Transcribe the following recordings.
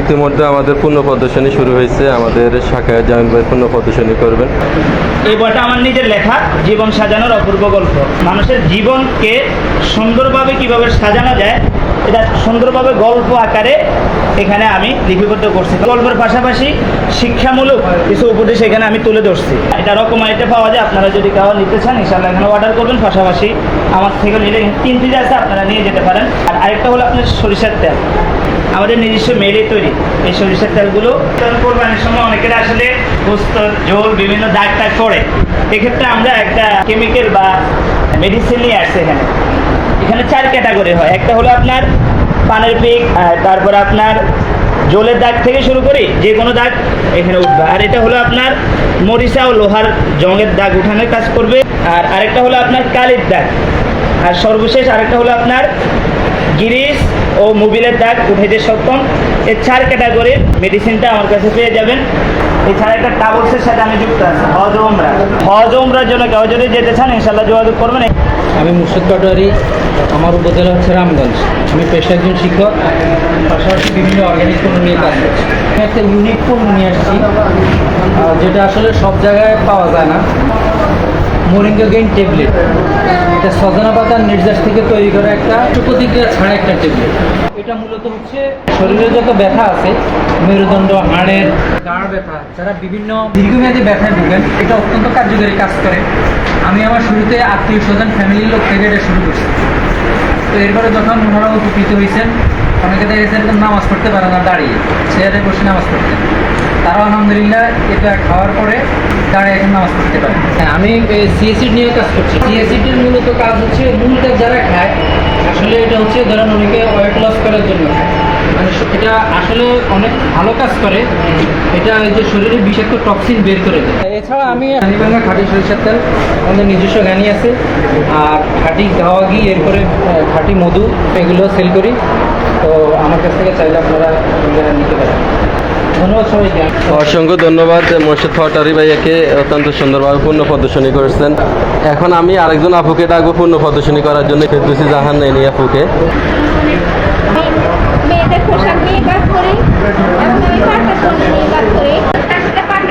ইতিমধ্যে আমাদের পূর্ণ প্রদর্শনী শুরু হয়েছে। আমাদের শাখায় জামিল ভাই পূর্ণ প্রদর্শনী করবেন। এই বইটা আমার নিজের লেখা, জীবন সাজানোর অপূর্ব গল্প। মানুষের জীবনকে সুন্দরভাবে কীভাবে সাজানো যায়, এটা সুন্দরভাবে গল্প আকারে এখানে আমি লিপিবদ্ধ করছি। গল্পের পাশাপাশি শিক্ষামূলক কিছু উপদেশ এখানে আমি তুলে ধরছি। এটা রকমারিতে পাওয়া যায়, আপনারা যদি কাউ নিতে চান ইনশাল্লাহ এখানে অর্ডার করবেন। পাশাপাশি আমার থেকে নিলে তিন পিস আছে, আপনারা নিয়ে যেতে পারেন। আর আরেকটা হলো আপনার সরিষার তেল। আমাদের নিজস্ব মেডে তৈরি। এই সরিষার তেলগুলো তেল কোরবানির সময় অনেকের আসলে পোস্তর ঝোল, বিভিন্ন দাগ টাগ পড়ে এক্ষেত্রে আমরা একটা কেমিক্যাল বা মেডিসিন নিয়ে আসছি এখানে। এখানে চার ক্যাটাগরি হয়। একটা হলো আপনার পানের পিক তারপর আপনার জলের দাগ থেকে শুরু করি যে কোনো দাগ এখানে উঠবে। আর এটা হলো আপনার মরিচা ও লোহার জঙের দাগ উঠানোর কাজ করবে। আর আরেকটা হলো আপনার কালির দাগ। আর সর্বশেষ আরেকটা হলো আপনার গিরিশ ও মোবিলের দাগ উঠেতে সক্ষম এই চার ক্যাটাগরির মেডিসিনটা আমার কাছে পেয়ে যাবেন। এছাড়া একটা ট্রাভেলসের সাথে আমি যুক্ত আছি, হজ উমরা। হজ ও উমরার জন্য কেউ যদি যেতে চান ইনশাল্লাহ যোগাযোগ করবেন। আমি মুর্শিদ পাটোয়ারি, আমার উপজেলা হচ্ছে রামগঞ্জ। আমি পেশা একজন শিক্ষক, পাশাপাশি বিভিন্ন অর্গানিক পণ্য নিয়ে কাজ করছি। একটা ইউনিক পণ্য নিয়ে আসছি যেটা আসলে সব জায়গায় পাওয়া যায় না। মোরিঙ্গা গেইন ট্যাবলেট এটা সজনা পাতার নির্যাস থেকে তৈরি করা একটা প্রতিক্রিয়া ছাড়া একটা ট্যাবলেট এটা মূলত হচ্ছে শরীরে যত ব্যথা আছে, মেরুদণ্ড, হাড়ের গাঁড় ব্যথা, যারা বিভিন্ন দীর্ঘমেয়াদী ব্যথায় ভুগেন, এটা অত্যন্ত কার্যকরী কাজ করে। আমি আমার শুরুতে আত্মীয় স্বজন ফ্যামিলির লোক থেকে এটা শুরু করছি। তো এরপরে যখন ওনারা উপকৃত হয়েছেন অনেকে দেখা গেছে নামাজ পড়তে পারে না, দাঁড়িয়ে। চেয়ারে বসে নামাজ পড়তে। তারা আলহামদুলিল্লাহ এটা খাওয়ার পরে দাঁড়িয়ে এখন নামাজ পড়তে পারে। হ্যাঁ আমি সিএসিড নিয়ে কাজ করছি। সিএসিডির মূলত কাজ হচ্ছে মূল কাজ যারা খায়, আসলে এটা হচ্ছে ধরেন অনেকে ওয়েট লস করার জন্য। খায় মানে এটা আসলে অনেক ভালো কাজ করে। এটা যে শরীরে বিষাক্ত টক্সিন বের করে দেয়। এছাড়া আমি হানিবাঙ্গা খাঁটি সরিষার তেল, আমাদের নিজস্ব গানি আছে। আর খাঁটি গাওয়া ঘি, এরপরে খাঁটি মধু, এগুলো সেল করি। তো আমার কাছ থেকে চাইলে আপনারা নিতে পারেন। অসংখ্য ধন্যবাদ মোর্শেদ ফটারি ভাইয়াকে অত্যন্ত সুন্দরভাবে পূর্ণ প্রদর্শনী করেছেন। এখন আমি আরেকজন আপুকে ডাকবো পূর্ণ প্রদর্শনী করার জন্য ফেরদুসি জাহান নেই আপুকে। মেয়েদের পোশাক নিয়ে কাজ করি এবং আমি নিয়ে কাজ করি?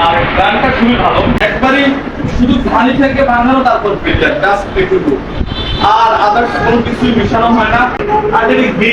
আর গানটা খুবই ভালো। একবারই শুধু ধানি থেকে বানানো, তারপর ফিল্টার জাস্ট একটু আর আদার্স কোনো কিছুই মিশানো হয় না। আর ঘি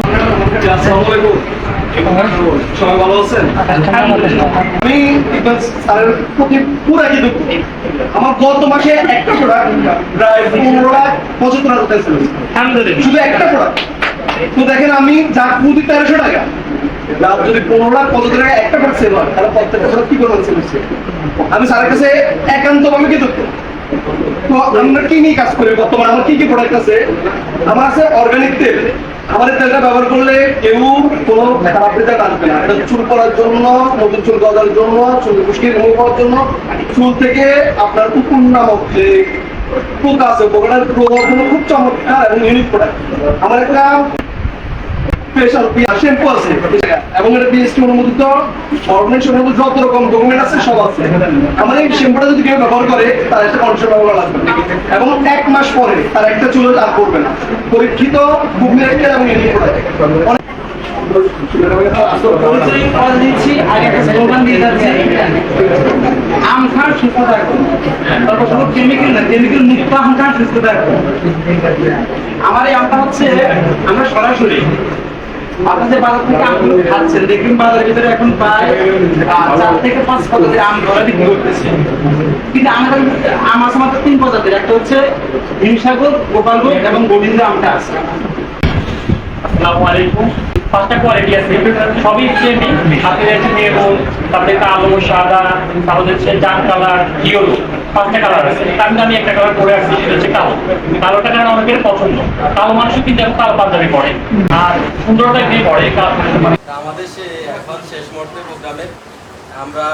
সবাই ভালো আছেন? আমি ইকবাল স্যারের প্রতি পুরা কিন্তু আমার গত মাসে একটা প্রোডাক্ট প্রায় পনেরো লাখ পঁচাত্তর হাজার টাকা ছিল শুধু একটা প্রোডাক্ট তো দেখেন আমি যা প্রতি তেরোশো টাকা। যদি পনেরো লাখ পঁচাত্তর টাকা একটা প্রোডাক্ট সেল হয় তাহলে প্রোডাক্ট কি সেল হচ্ছে? আমি স্যারের কাছে একান্ত ভাবে কৃতজ্ঞ। তো আমরা কি নিয়ে কাজ করি বর্তমানে? আমার কি কি প্রোডাক্ট আছে? আমার আছে অর্গানিক তেল। এই তেলটা ব্যবহার করলে কেউ কোনো খারাপ রেজাল্ট আসবে না। এটা চুল করার জন্য, নতুন চুল গজার জন্য, চুল খুশকি রিমুভ করার জন্য। চুল থেকে আপনার কুকুর নামক যে পোকা আছে, পোকাটার প্রভাব খুব চমৎকার এবং ইউনিক প্রোডাক্ট আমার একটা স্পেশাল আছে, এবং এটা বিএসটি অনুমোদিত অর্গানাইজেশন যত রকম ডকুমেন্ট আছে, সব আছে। আমার এই শ্যাম্পুটা যদি কেউ ব্যবহার করে, তার একটা ব্যবহার লাগবে। এবং এক মাস পরে তার একটা দাগ পড়বে না। পরীক্ষিত এবং একটা যাচ্ছি। আম মুক্ত আম আমার এই আমটা হচ্ছে, আমরা সরাসরি আপনাদের বাজার থেকে আমগুলো খাচ্ছেন। দেখবেন বাজারের ভিতরে এখন প্রায় চার থেকে পাঁচ প্রজাতির আম ধরা বিক্রি করতেছে। কিন্তু আমাদের আম একটা হচ্ছে হিমসাগর, গোপালগঞ্জ এবং গোবিন্দ আমটা আছে। আসসালামু আলাইকুম। পাঁচটা কোয়ালিটি আছে। সবই সেমি আছে মেরুন, তারপরে কালো, সাদা হচ্ছে জাম কালার ইয়েলো পাঁচটা কালার আছে। তার আমি একটা কালার পরে আসছি, সেটা হচ্ছে কালো। কালোটা কারণ অনেকের পছন্দ। কালো মানুষও কিন্তু এখন কালো পাঞ্জাবি পরে। আর সুন্দরটা এমনি পরে আমাদের এখন শেষ মুহূর্তে প্রোগ্রামে। আমরা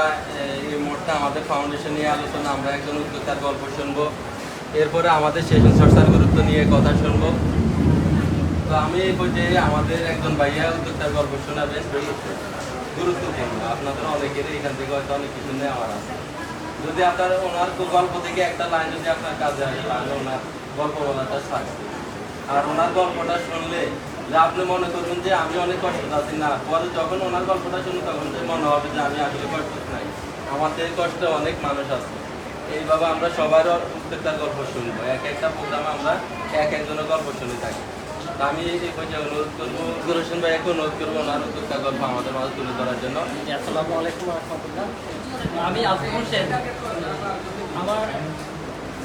এই মুহূর্তে আমাদের ফাউন্ডেশন নিয়ে আলোচনা, আমরা একজন উদ্যোক্তার গল্প শুনব। এরপরে আমাদের সেশন চর্চার গুরুত্ব নিয়ে কথা শুনব। তো আমি কই যে আমাদের একজন ভাইয়া উদ্যোক্তার গল্প শোনাবেন। গুরুত্বপূর্ণ। আপনাদের অনেকেরই এখান থেকে হয়তো অনেক কিছু নেওয়ার আছে। যদি আপনার ওনার গল্প থেকে একটা লাইন যদি আপনার কাজে আসে, তাহলে ওনার গল্প বলাটা সাকসেস আর ওনার গল্পটা শুনলে যে আপনি মনে করবেন যে আমি অনেক কষ্ট আছি। না, পরে যখন ওনার গল্পটা শুনি তখন যে মনে হবে যে আমি আসলে কষ্ট নাই। আমাদের কষ্ট অনেক মানুষ আছে। এইভাবে আমরা সবার উদ্যোক্তার গল্প শুনব। এক একটা প্রোগ্রামে আমরা এক একজনের গল্প শুনে থাকি। আমি এই পর্যায়ে অনুরোধ করব গুরুসেন ভাইয়াকে অনুরোধ করব ওনার উদ্যোক্তার গল্প আমাদের মাঝে তুলে ধরার জন্য। আসসালামু আলাইকুম রহমতুল্লাহ। আমি আজিম হোসেন। আমার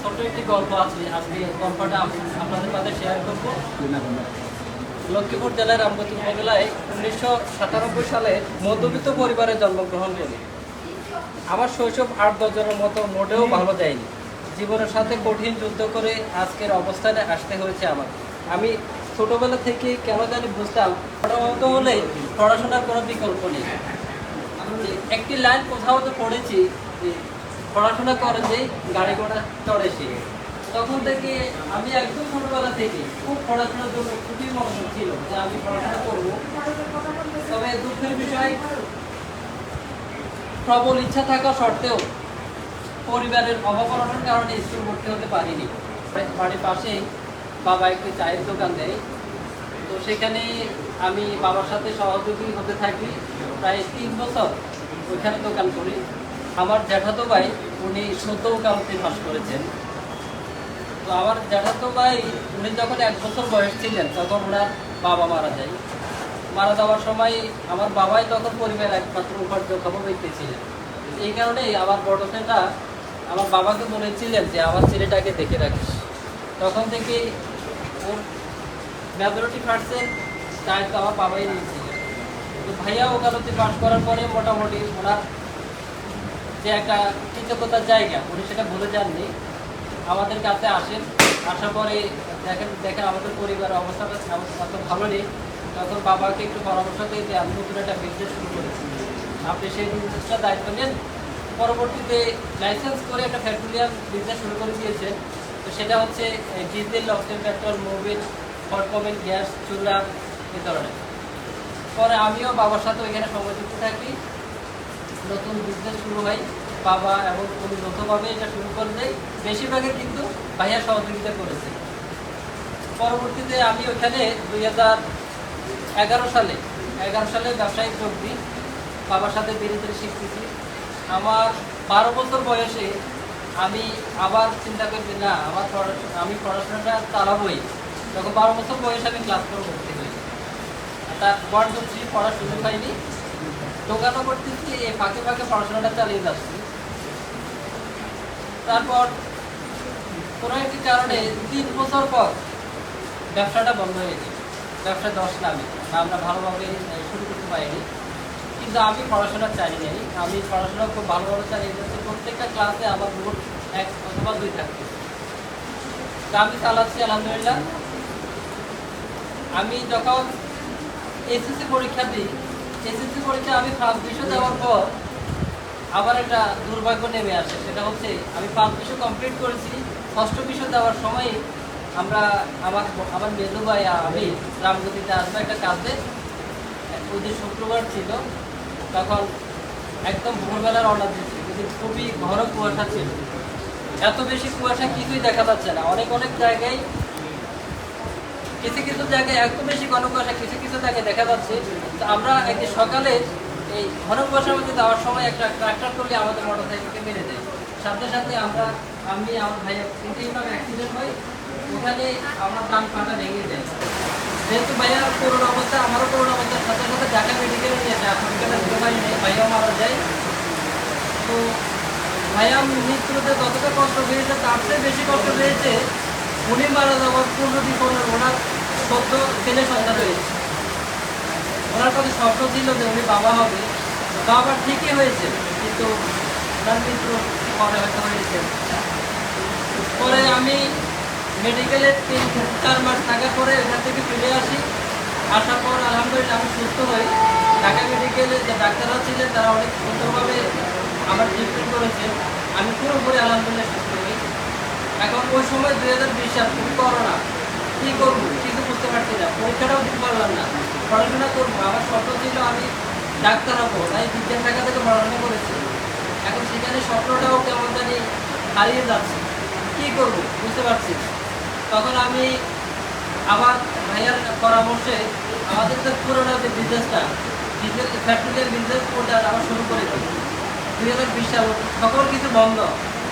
ছোট একটি গল্প আছে আজকে গল্পটা আপনাদের মাঝে শেয়ার করব। লক্ষ্মীপুর জেলার রামগতি উপজেলায় উনিশশো সাতানব্বই সালে মধ্যবিত্ত পরিবারে জন্মগ্রহণ করি। আমার শৈশব আট দশজনের মতো মোটেও ভালো যায়নি। জীবনের সাথে কঠিন যুদ্ধ করে আজকের অবস্থানে আসতে হয়েছে আমার আমি ছোটবেলা থেকে কেন জানি বুঝতাম পড়াশোনা হলে পড়াশোনার কোনো বিকল্প নেই। একটি লাইন কোথাও তো পড়েছি, যে পড়াশোনা করে যে গাড়ি ঘোড়া চড়ে সে। তখন থেকে আমি একদম ছোটবেলা থেকে খুব পড়াশোনার জন্য খুবই মনোযোগ ছিল যে আমি পড়াশোনা করব। তবে দুঃখের বিষয়, প্রবল ইচ্ছা থাকা সত্ত্বেও পরিবারের অভাবনার কারণে স্কুল ভর্তি হতে পারিনি। বাড়ির পাশেই বাবা একটি চায়ের দোকান দেয়। তো সেখানে আমি বাবার সাথে সহযোগী হতে থাকি। প্রায় তিন বছর ওইখানে দোকান করি। আমার জ্যাঠাতো ভাই, উনি সদ্য কালতে পাস করেছেন। তো আমার জ্যাঠাতো ভাই, উনি যখন এক বছর বয়স ছিলেন, তখন ওনার বাবা মারা যায়। মারা যাওয়ার সময় আমার বাবাই তখন পরিবারের একমাত্র উপার্জক্ষম ব্যক্তি ছিলেন। এই কারণেই আমার বড় ছেলেটা আমার বাবাকে বলেছিলেন যে, আমার ছেলেটাকে দেখে রাখিস। তখন থেকে ওর মেজরিটি পার্সেন্ট দায়িত্ব আমার বাবাই নিয়েছিলেন তো ভাইয়া ওকালতি পাস করার পরে মোটামুটি ওনার যে একটা কৃতজ্ঞতার জায়গা, উনি সেটা ভুলে যাননি। আমাদের কাছে আসেন, আসার পরে দেখেন দেখেন আমাদের পরিবারের অবস্থাটা অত ভালো নেই। তখন বাবাকে একটু পরামর্শ দিয়ে যে, আমি নতুন একটা বিজনেস শুরু করেছি। আপনি সেই বিজনেসটা দায়িত্ব নেন। পরবর্তীতে লাইসেন্স করে একটা পেট্রোলিয়াম বিজনেস শুরু করে দিয়েছেন। তো সেটা হচ্ছে ডিজেল অক্সিজেন পেট্রোল মোবিল ফটকমেন্ট গ্যাস চুলা এ ধরনের। পরে আমিও বাবার সাথে ওইখানে সংযুক্ত থাকি। নতুন বিজনেস শুরু হয় বাবা এবং উনি নতুনভাবে এটা শুরু করলে বেশিরভাগই কিন্তু ভাইয়া সহযোগিতা করেছে। পরবর্তীতে আমি ওখানে দুই হাজার এগারো সালে এগারো সালে ব্যবসায়িক যোগ দিই। বাবার সাথে ধীরে ধীরে শিখতেছি। আমার বারো বছর বয়সে আমি আবার চিন্তা করি না, আমার আমি পড়াশোনাটা চালাবোই। তখন বারো বছর বয়সে আমি ক্লাস করে ভর্তি হই তার ওয়ান টু থ্রি পড়ার সুযোগ হয়নি। দোকানও করতেছি, এই ফাঁকে ফাঁকে পড়াশোনাটা চালিয়ে যাচ্ছি। তারপর কোনো একটি কারণে তিন বছর পর ব্যবসাটা বন্ধ হয়ে গেছে। ব্যবসা দশ নামে আমরা ভালোভাবে শুরু করতে পারিনি। কিন্তু আমি পড়াশোনা চালিয়ে যাই আমি পড়াশোনা খুব ভালোভাবে চালিয়ে যাচ্ছি প্রত্যেকটা ক্লাসে আমার গ্রুপ এক অথবা দুই থাকছে তা আমি চালাচ্ছি, আলহামদুলিল্লাহ। আমি যখন এসএসসি পরীক্ষা দিই, এসএসসি পরীক্ষা আমি ফার্স্ট বিষয় দেওয়ার পর আবার একটা দুর্ভাগ্য নেমে আসে। সেটা হচ্ছে আমি পাঁচ বিষয় কমপ্লিট করেছি। ষষ্ঠ বিষয় দেওয়ার সময় আমরা আমার আমার মেজু ভাই আমি রামগতিতে আসব একটা কাজে ওই দিন শুক্রবার ছিল। তখন একদম ভোরবেলার অর্ডার দিচ্ছি কিন্তু খুবই ঘন কুয়াশা ছিল। এত বেশি কুয়াশা কিছুই দেখা যাচ্ছে না। অনেক অনেক জায়গায় কিছু কিছু জায়গায় এত বেশি ঘন কুয়াশা, কিছু কিছু জায়গায় দেখা যাচ্ছে। তো আমরা একদিন সকালে এই ঘন কুয়াশার মধ্যে যাওয়ার সময় একটা ট্রাক্টর করলে আমাদের মোটর সাইকেলকে মেরে দেয়। সাথে সাথে আমরা, আমি, আমার ভাইয়া তিনটেইভাবে অ্যাক্সিডেন্ট হয়। ওখানে আমার ডান পাটা ভেঙে যায় যেহেতু ভাইয়ার করোনা অবস্থা, আমারও করোনা অবস্থার সাথে সাথে ঢাকা মেডিকেল নিয়ে যায় মেডিকেলে দিতে পারি নাই, ভাইয়াও মারা যায়। তো ভাইয়া মৃত্যুতে যতটা কষ্ট পেয়েছে তার চেয়ে বেশি কষ্ট পেয়েছে উনি মারা যাওয়ার পূর্ণ দিন ওনার সদ্য ছেলে সন্তান হয়েছে। ওনার কাছে স্বপ্ন ছিল যে উনি বাবা হবে। বাবা ঠিকই হয়েছে, কিন্তু তার মৃত্যু পরে হয়তো হয়েছে। পরে আমি মেডিকেলে তিন চার মাস থাকার পরে এখান থেকে ফিরে আসি। আসার পর আলহামদুলিল্লাহ আমি সুস্থ হই। ঢাকা মেডিকেলে যে ডাক্তাররা ছিলেন, তারা অনেক সুন্দরভাবে আমার ট্রিটমেন্ট করেছে। আমি পুরোপুরি আলহামদুলিল্লাহ সুস্থ হই। এখন ওই সময় দুই হাজার বিশ সাল খুবই করোনা। কী করব? কিছু বুঝতে পারছি না। পরীক্ষাটাও দিতে পারলাম না। পড়াশোনা করব। আমার স্বপ্ন ছিল আমি ডাক্তার হব। তাই বিজ্ঞান ঢাকা থেকে পড়াশোনা করেছি। এখন সেখানে স্বপ্নটাও কেমন জানি হারিয়ে যাচ্ছে। কী করব? বুঝতে পারছি। তখন আমি আমার ভাইয়ার পরামর্শে আমাদের তো পুরোনো যে বিজনেসটা, বিজনেস ফ্যাক্টরির বিজনেস ওটা আবার শুরু করে দিই। দুই হাজার বিশ সাল সকল কিছু বন্ধ,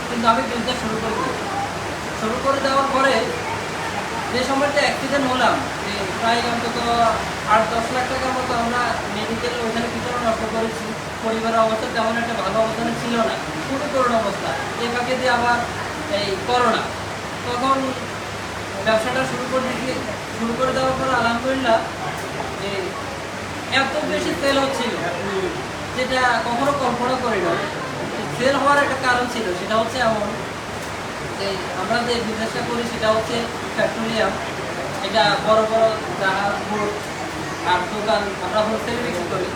কিন্তু আমি বিজনেস শুরু করে দিই। শুরু করে দেওয়ার পরে যে সময়টা অ্যাক্সিডেন্ট হলাম, যে প্রায় অন্তত আট, দশ লাখ টাকার মতো আমরা মেডিকেল ওইখানে ভিতরে নষ্ট করেছি। পরিবারের অবস্থা তেমন একটা ভালো অবস্থানে ছিল না, খুবই করুণ অবস্থা। এ ফাঁকে দিয়ে আবার এই করোনা। তখন ব্যবসাটা শুরু করে দিকে শুরু করে দেওয়ার পর আলহামদুলিল্লাহ যে এত বেশি তেল হচ্ছিল, যেটা কখনো কল্পনা করি না। সেল হওয়ার একটা কারণ ছিল, সেটা হচ্ছে এমন যে আমরা যে বিজনেসটা করি, সেটা হচ্ছে পেট্রোলিয়াম এটা বড় বড় জাহাজ বোট আর দোকান আমরা হোলসেল বিক্রি করি।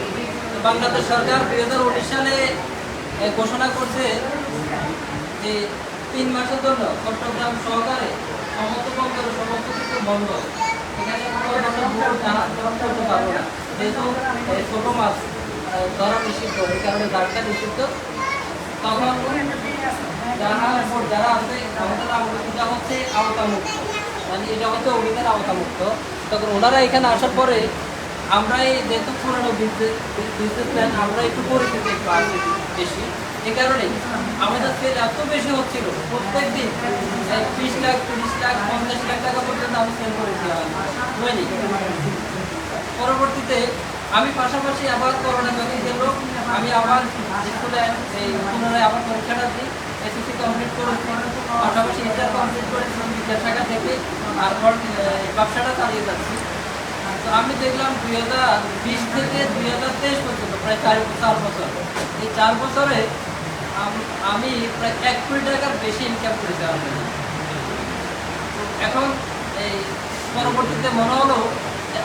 বাংলাদেশ সরকার দুই হাজার উনিশ সালে ঘোষণা করছে যে তিন মাসের জন্য চট্টগ্রাম সহকারে সমস্ত সমস্ত বন্ধ। তখন যারা যারা আছে হচ্ছে আওতামুক্ত। মানে এটা হচ্ছে অভিধান আওতামুক্ত। তখন ওনারা এখানে আসার পরে আমরা যেহেতু পুরোনো বিজনেসম্যান আমরা একটু পরিচিত একটু আছি বেশি। এই কারণে আমাদের সেল এত বেশি হচ্ছিল প্রত্যেক দিন লাখ, তিরিশ লাখ, পঞ্চাশ লাখ টাকা পর্যন্ত আমি সেল করেছিলাম পরবর্তীতে আমি পাশাপাশি আবার করোনা যখন গেল। আমি আবার স্কুলে এই পুনরায় আবার পরীক্ষাটা দিই এসএসসি কমপ্লিট করেছি পাশাপাশি ইন্টার কমপ্লিট করেছিলাম বিদ্যা থেকে। তারপর ব্যবসাটা চালিয়ে যাচ্ছি। তো আমি দেখলাম দুই হাজার বিশ থেকে দুই হাজার তেইশ পর্যন্ত, প্রায় চার চার বছর, এই চার বছরে আম- প্রায় এক কোটি টাকার বেশি ইনকাম করেছি আলহামদুলিল্লাহ। এখন এই পরবর্তীতে মনে হলো যে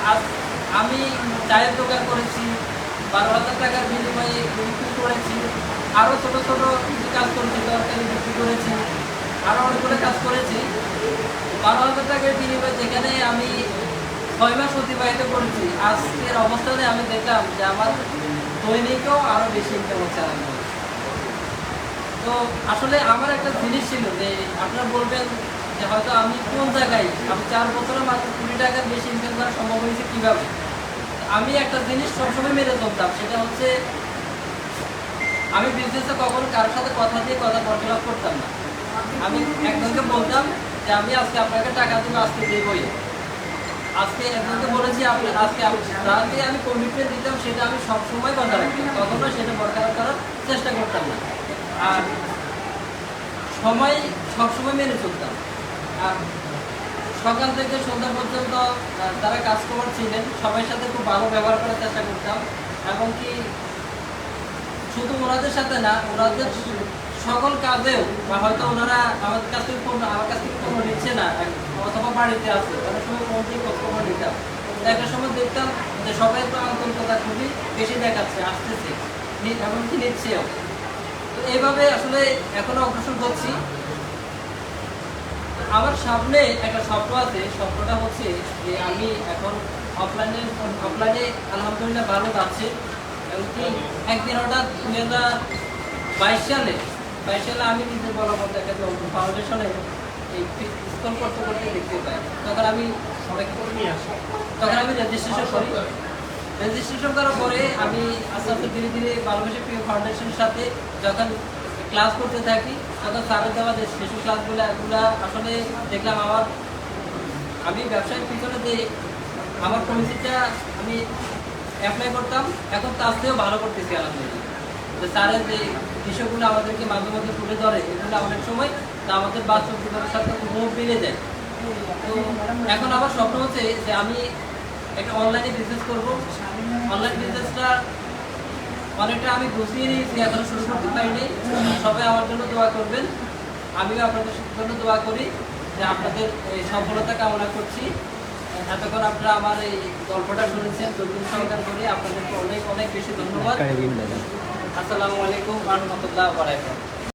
আমি চায়ের দোকান করেছি, বারো হাজার টাকার বিনিময়ে বিক্রি করেছি আরও ছোটো ছোটো কিছু কাজ করেছি তরকারি বিক্রি করেছি আরও অনেকগুলো কাজ করেছি। বারো হাজার টাকার বিনিময়ে যেখানে আমি ছয় মাস অতিবাহিত করেছি, আজকের অবস্থানে আমি দেখলাম যে আমার দৈনিকও আরও বেশি ইনকাম হচ্ছে আলহামদুলিল্লাহ। তো আসলে আমার একটা জিনিস ছিল যে আপনারা বলবেন যে হয়তো আমি কোন জায়গায়, আমি চার বছরে মাত্র কুড়ি টাকার বেশি ইনকাম করা সম্ভব হয়েছে কীভাবে? আমি একটা জিনিস সবসময় মেনে চলতাম, সেটা হচ্ছে আমি বিজনেসে কখনো কারোর সাথে কথা দিয়ে কথা বরকলাপ করতাম না। আমি একজনকে বলতাম যে আমি আজকে আপনাকে টাকা দেবো, আজকে দেবই। আজকে একজনকে বলেছি আপনি আজকে যাতে আমি কমিটমেন্ট দিতাম সেটা আমি সবসময় বজায় রাখতাম। কখনো সেটা বরকরার করার চেষ্টা করতাম না। আর সময় সবসময় মেনে চলতাম আর সকাল থেকে সন্ধ্যা পর্যন্ত যারা কাস্টমার ছিলেন সবার সাথে খুব ভালো ব্যবহার করার চেষ্টা করতাম। এবং কি শুধু ওনাদের সাথে না, ওনাদের সকল কাজেও, বা হয়তো ওনারা আমার কাছ থেকে পণ্য আমার কাছ থেকে পণ্য নিচ্ছে না অথবা বাড়িতে আছে, অনেক সময় ফোন দিয়ে খোঁজখবর নিতাম। একটা সময় দেখতাম যে সবাই তো আন্তরিকতা খুবই বেশি দেখাচ্ছে, আসতেছে এমনকি নিচ্ছেও। এইভাবে আসলে এখনও অগ্রসর করছি আমার সামনে একটা স্বপ্ন আছে। স্বপ্নটা হচ্ছে যে আমি এখন অফলাইনে অফলাইনে আলহামদুলিল্লাহ ভালো যাচ্ছে। এমনকি একদিন হঠাৎ দুই হাজার বাইশ সালে বাইশ সালে আমি নিজে বলা মতো একটা ফাউন্ডেশনে এই স্কুল করতে করতে দেখতে পাই। তখন আমি তখন আমি রেজিস্ট্রেশন করি। রেজিস্ট্রেশন করার পরে আমি আস্তে আস্তে ধীরে ধীরে ভালোবাসা প্রিয় ফাউন্ডেশনের সাথে যখন ক্লাস করতে থাকি, তখন স্যারের দেওয়া যে শিশু ক্লাসগুলো এগুলো আসলে দেখলাম আমার, আমি ব্যবসায়ের পিছনে যে আমার কমিটিটা আমি অ্যাপ্লাই করতাম, এখন তার থেকেও ভালো করতেছি, আলহামদুলিল্লাহ। স্যারের যে বিষয়গুলো আমাদেরকে মাঝে মাঝে তুলে ধরে, এগুলো অনেক সময় তা আমাদের বাস্তব জীবনের সাথে মুভ মিলে যায়। তো এখন আমার স্বপ্ন হচ্ছে যে আমি একটা অনলাইনে বিজনেস করব। অনলাইন বিজনেসটা অনেকটা আমি গুছিয়ে নিয়েছি এখনও শুরু করতে পারিনি। সবাই আমার জন্য দোয়া করবেন। আমিও আপনাদের জন্য দোয়া করি যে আপনাদের এই সফলতা কামনা করছি। এতক্ষণ আপনারা আমার এই গল্পটা শুনেছেন দুর্দিন সহকার করে আপনাদেরকে অনেক অনেক বেশি ধন্যবাদ। আসসালামু আলাইকুম রহমতুল্লাহ বারাকাতুহু।